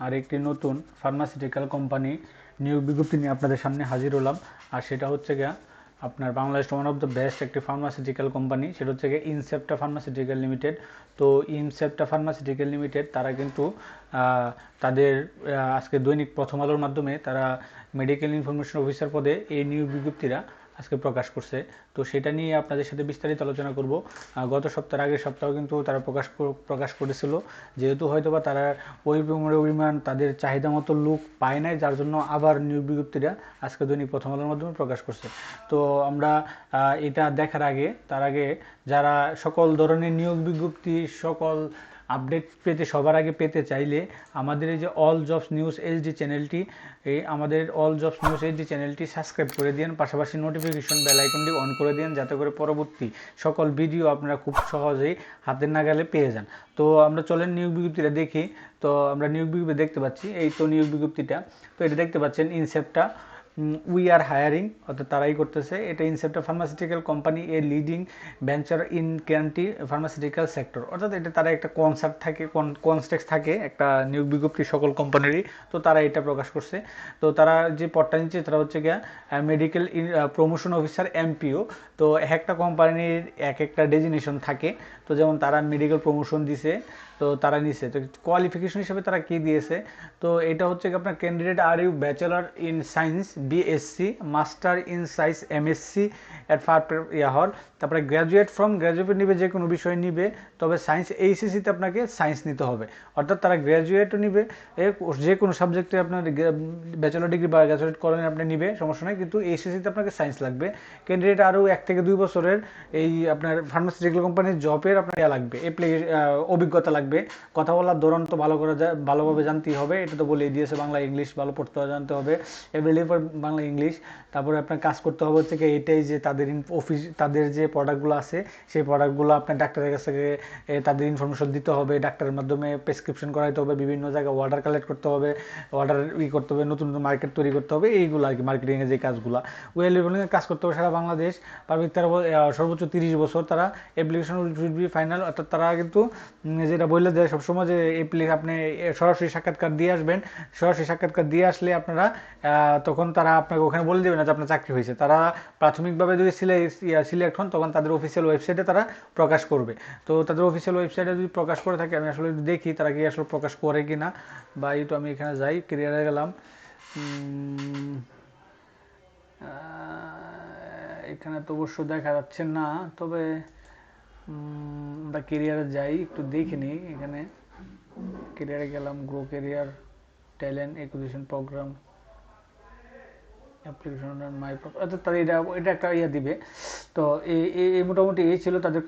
আর একটি নতুন pharmaceutical company নিয়োগ বিজ্ঞপ্তি নিয়ে আপনাদের সামনে হাজির হলাম। আর সেটা হচ্ছে গিয়া আপনার Bangladesh one of the best একটি ফার্মাসিউটিক্যাল কোম্পানি সেটা হচ্ছে গিয়ে ইনসেপ্টা ফার্মাসিউটিক্যাল লিমিটেড তো ইনসেপ্টা ফার্মাসিউটিক্যাল লিমিটেড তারা কিন্তু তাদের আজকে দৈনিক প্রথম আলোর মাধ্যমে তারা মেডিকেল ইনফরমেশন অফিসার পদে এই নিয়োগ বিজ্ঞপ্তিরা আজকে প্রকাশ করছে। তো সেটা নিয়ে আপনাদের সাথে বিস্তারিত আলোচনা করব। গত সপ্তাহের আগের সপ্তাহ কিন্তু তারা প্রকাশ প্রকাশ করেছিল যেহেতু হয়তোবা তারা ওই পরিমাণ তাদের চাহিদা মতো লোক পায় নাই, যার জন্য আবার নিয়োগ বিজ্ঞপ্তিটা আজকে দৈনিক প্রথম আলোর মাধ্যমে প্রকাশ করছে। তো আমরা এটা দেখার আগে, তার আগে যারা সকল ধরনের নিয়োগ বিজ্ঞপ্তি, সকল আপডেট পেতে, সবার আগে পেতে চাইলে আমাদের এই যে অল জবস নিউজ এইচডি চ্যানেলটি এই আমাদের অল জবস নিউজ এইচডি চ্যানেলটি সাবস্ক্রাইব করে দিন, পাশাপাশি নোটিফিকেশন বেল আইকনটি অন করে দিন, যাতে করে পরবর্তী সকল ভিডিও আপনারা খুব সহজেই হাতের নাগালে পেয়ে যান। তো আমরা চলেন নিয়োগ বিজ্ঞপ্তিটা দেখি। তো আমরা নিয়োগ বিজ্ঞপ্তি দেখতে পাচ্ছি, এই তো নিয়োগ বিজ্ঞপ্তিটা। তো এটা দেখতে পাচ্ছেন ইনসেপ্টটা উই আর হায়ারিং অর্থাৎ তারাই করতেছে। এটা Incepta pharmaceutical company a leading venture in country pharmaceutical sector অর্থাৎ এটা তারা একটা কনসেপ্ট থাকে কনস্টেক্স থাকে, একটা নিয়োগ বিজ্ঞপ্তি সকল কোম্পানিরই তো তারা এটা প্রকাশ করছে। তো তারা যে পদটা নিচ্ছে, তারা হচ্ছে গিয়া মেডিকেল প্রমোশন অফিসার এমপিও তো এক একটা কোম্পানির এক একটা ডেজিনেশন থাকে। তো যেমন তারা মেডিকেল প্রমোশন দিছে তো তারা নিছে। তো কোয়ালিফিকেশন হিসেবে তারা কি দিয়েছে? তো এটা হচ্ছে আপনার candidate are you bachelor in science BSc master in science MSc at far ইয়াহর তারপরে গ্র্যাজুয়েট ফ্রম গ্র্যাজুয়েট নিবে, যে কোনো বিষয় নিবে, তবে সায়েন্স এইচএসিতে আপনাকে সায়েন্স নিতে হবে। অর্থাৎ তারা গ্র্যাজুয়েটও নিবে যে কোনো সাবজেক্টে আপনার ব্যাচেলর ডিগ্রি বা গ্র্যাজুয়েট করেন আপনি নিবে, সমস্যা নাই। কিন্তু এইচএসিতে আপনাকে সায়েন্স লাগবে। ক্যান্ডিডেট আরও এক থেকে দুই বছরের এই আপনার ফার্মাসিউটিক্যাল কোম্পানির জবের আপনার ইয়া লাগবে অভিজ্ঞতা লাগবে। কথা বলার ধরন তো ভালো করে ভালোভাবে জানতেই হবে। এটা তো বলেই দিয়েছে, বাংলা ইংলিশ ভালো পড়তে জানতে হবে। এভেলেবল বাংলা ইংলিশ তারপরে আপনার কাজ করতে হবে হচ্ছে কি এটাই যে তাদের অফিস তাদের যে প্রোডাক্টগুলো আছে, সেই প্রোডাক্টগুলো আপনার ডাক্তারের কাছ থেকে তাদের ইনফরমেশন দিতে হবে। ডাক্তারের মাধ্যমে প্রেসক্রিপশন করাইতে হবে, বিভিন্ন জায়গায় অর্ডার কালেক্ট করতে হবে অর্ডার ই করতে হবে, নতুন নতুন মার্কেট তৈরি করতে হবে, এইগুলো আর কি মার্কেটিংয়ের যে কাজগুলো। ওয়েল লেভেলিংয়ের কাজ করতে হবে সারা বাংলাদেশ। পাবলিক তারা সর্বোচ্চ তিরিশ বছর তারা অ্যাপ্লিকেশন উইল বি ফাইনাল অর্থাৎ তারা কিন্তু যেটা বললে দেয় সবসময় যে অ্যাপ্লি আপনি সরাসরি সাক্ষাৎকার দিয়ে আসবেন, সরাসরি সাক্ষাৎকার দিয়ে আসলে আপনারা তখন তারা আপনাকে ওখানে বলে দেবে না যে আপনার চাকরি হয়েছে। তারা প্রাথমিকভাবে যদি সিলেক্ট হন, তখন তাদের অফিসিয়াল ওয়েবসাইটে তারা প্রকাশ করবে। তো তাদের অফিসিয়াল ওয়েবসাইটে যদি প্রকাশ করে থাকে, আমি আসলে দেখি তারা কি আসলে প্রকাশ করে কি না বা এই তো আমি এখানে যাই ক্রিয়ারে গেলাম। এখানে তো অবশ্য দেখা যাচ্ছে না, তবে আমরা কেরিয়ারে যাই, একটু দেখে নিই এখানে। কেরিয়ারে গেলাম grow career talent acquisition program তো মোটামুটি এই ছিল তাদের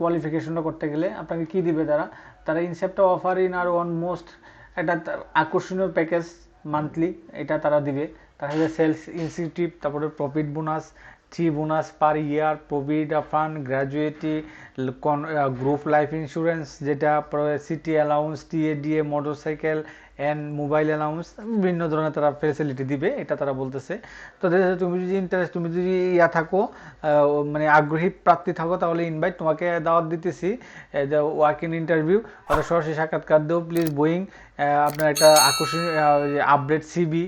করতে গেলে। আপনাকে কি দিবে তারা? তারা অফার ইন আর মোস্ট একটা আকর্ষণীয় প্যাকেজ মান্থলি এটা তারা দিবে। সেলস তারপরে profit bonus three bonus per year provident fund gratuity group life insurance যেটা city allowance TADA motorcycle and mobile allowance বিভিন্ন ধরনের তারা ফেসিলিটি দিবে এটা তারা বলতেছে। তো তুমি যদি ইন্টারেস্ট তুমি যদি ইয়া থাকো আহ, আগ্রহী প্রার্থী থাকো তাহলে ইনভাইট তোমাকে দাওয়াত দিতেছি ওয়ার্ক ইন ইন্টারভিউ অর্থাৎ সরাসরি সাক্ষাৎকার দেও প্লিজ বোয়িং আপনার একটা আকর্ষণীয় আপডেট সিবি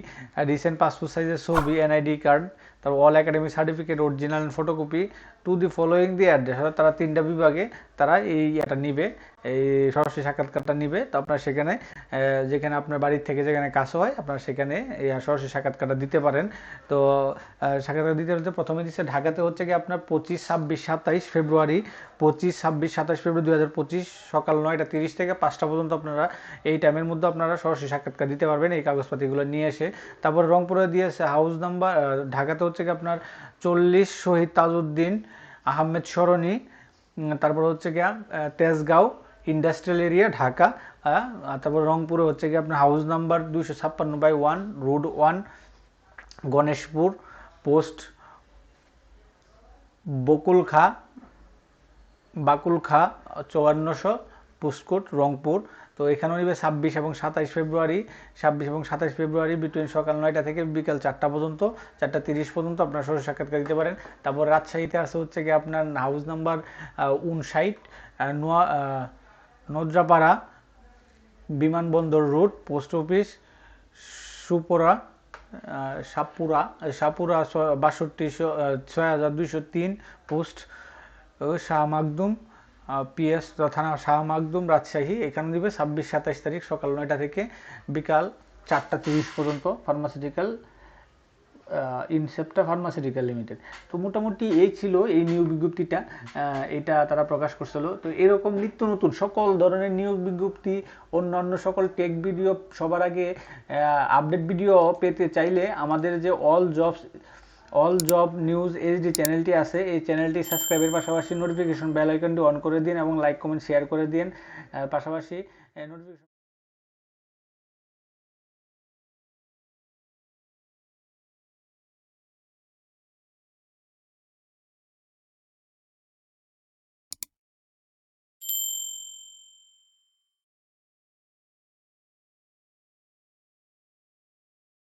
রিসেন্ট পাসপোর্ট সাইজের ছবি এনআইডি কার্ড তারপর all academy certificate original photocopy to the following the address অর্থাৎ তারা তিনটা বিভাগে তারা এই এটা নিবে, এই সরাসরি সাক্ষাৎকারটা নিবে। তো আপনার সেখানে যেখানে আপনার বাড়ির থেকে যেখানে কাজ হয়, আপনার সেখানে এই সরাসরি সাক্ষাৎকারটা দিতে পারেন। তো সাক্ষাৎকার দিতে হচ্ছে প্রথমে দিচ্ছে, ঢাকাতে হচ্ছে কি আপনার পঁচিশ, ছাব্বিশ, সাতাইশ ফেব্রুয়ারি, পঁচিশ, ছাব্বিশ, সাতাইশ ফেব্রুয়ারি দু হাজার পঁচিশ সকাল নয়টা তিরিশ থেকে পাঁচটা পর্যন্ত আপনারা এই টাইমের মধ্যে আপনারা সরাসরি সাক্ষাৎকার দিতে পারবেন, এই কাগজপাতিগুলো নিয়ে এসে। তারপর রংপুরে দিয়ে দিয়েছে হাউস নাম্বার ঢাকাতে হচ্ছে কি আপনার চল্লিশ শহীদ তাজউদ্দিন আহমেদ সরণি তারপর হচ্ছে গিয়া তেজগাঁও ইন্ডাস্ট্রিয়াল এরিয়া ঢাকা তারপর রংপুরে হচ্ছে গিয়ে আপনার হাউস নাম্বার দুইশো ছাপ্পান্ন by one road one Ganeshpur post Bakulkha, Bakulkha, চুয়ান্নশো পুস্কুট রংপুর। তো এখানেও নিবে ছাব্বিশ এবং সাতাইশ ফেব্রুয়ারি। ছাব্বিশ এবং সাতাইশ ফেব্রুয়ারি বিটুইন সকাল নয়টা থেকে বিকাল চারটা পর্যন্ত, চারটা তিরিশ পর্যন্ত আপনার সরাসরি সাক্ষাৎকার দিতে পারেন। তারপর রাজশাহীতে আছে হচ্ছে গিয়ে আপনার হাউস নাম্বার উনষাট নোয়া নদ্রাপাড়া বিমানবন্দর road post office Supura Sapura Sapura বাষট্টি ছয় হাজার দুইশো তিন পোস্ট শাহ মাকদুম। পিএস থানা শাহ মাকদুম রাজশাহী, এখানে দিবে ছাব্বিশ, সাতাইশ তারিখ সকাল নয়টা থেকে বিকাল চারটা তিরিশ পর্যন্ত ফার্মাসিউটিক্যাল ইনসেপ্টা ফার্মাসিউটিক্যাল লিমিটেড তো মোটামুটি এই ছিল এই নিয়োগ বিজ্ঞপ্তিটা। এটা তারা প্রকাশ করছিল। তো এরকম নিত্য নতুন সকল ধরনের নিয়োগ বিজ্ঞপ্তি, অন্যান্য সকল টেক ভিডিও সবার আগে আপডেট ভিডিও পেতে চাইলে আমাদের যে all jobs all job news এর যে চ্যানেলটি আছে, এই চ্যানেলটি সাবস্ক্রাইবের পাশাপাশি নোটিফিকেশন বেল আইকনটি অন করে দিন এবং লাইক কমেন্ট শেয়ার করে দিন। পাশাপাশি নোটিফিকেশন